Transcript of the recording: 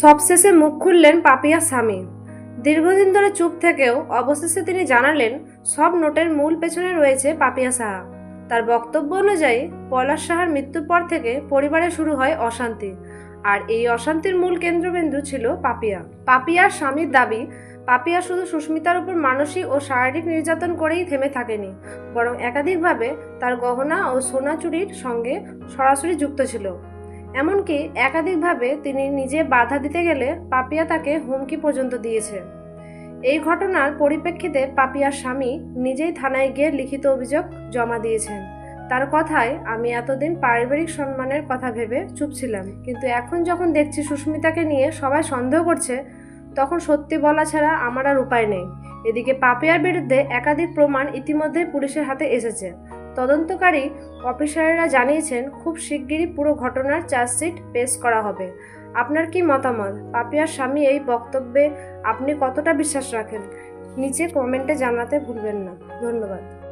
সবশেষে মুখ খুললেন পাপিয়া স্বামী। দীর্ঘদিন ধরে চুপ থেকেও অবশেষে তিনি জানালেন, সব নোটের মূল পেছনে রয়েছে পাপিয়া সাহা। তার বক্তব্য অনুযায়ী, পলাশ সাহার মৃত্যুর পর থেকে পরিবারে শুরু হয় অশান্তি, আর এই অশান্তির মূল কেন্দ্রবিন্দু ছিল পাপিয়া। পাপিয়ার স্বামীর দাবি, পাপিয়া শুধু সুস্মিতার উপর মানসিক ও শারীরিক নির্যাতন করেই থেমে থাকেনি, বরং একাধিকভাবে তার গহনা ও সোনা চুরির সঙ্গে সরাসরি যুক্ত ছিল। এমনকি একাধিকভাবে তিনি নিজে বাধা দিতে গেলে পাপিয়া তাকে হুমকি পর্যন্ত দিয়েছে। এই ঘটনার পরিপ্রেক্ষিতে পাপিয়ার স্বামী নিজেই থানায় গিয়ে লিখিত অভিযোগ জমা দিয়েছেন। তার কথায়, আমি এতদিন পারিবারিক সম্মানের কথা ভেবে চুপ ছিলাম, কিন্তু এখন যখন দেখছি সুস্মিতাকে নিয়ে সবাই সন্দেহ করছে, তখন সত্যি বলা ছাড়া আমার আর উপায় নেই। এদিকে পাপিয়ার বিরুদ্ধে একাধিক প্রমাণ ইতিমধ্যে পুলিশের হাতে এসেছে। তদন্তকারী অফিসারেরা জানিয়েছেন, খুব শিগগিরই পুরো ঘটনার চার্জশিট পেশ করা হবে। আপনার কি মতামত? পাপিয়ার স্বামী এই বক্তব্যে আপনি কতটা বিশ্বাস রাখেন? নিচে কমেন্টে জানাতে ভুলবেন না। ধন্যবাদ।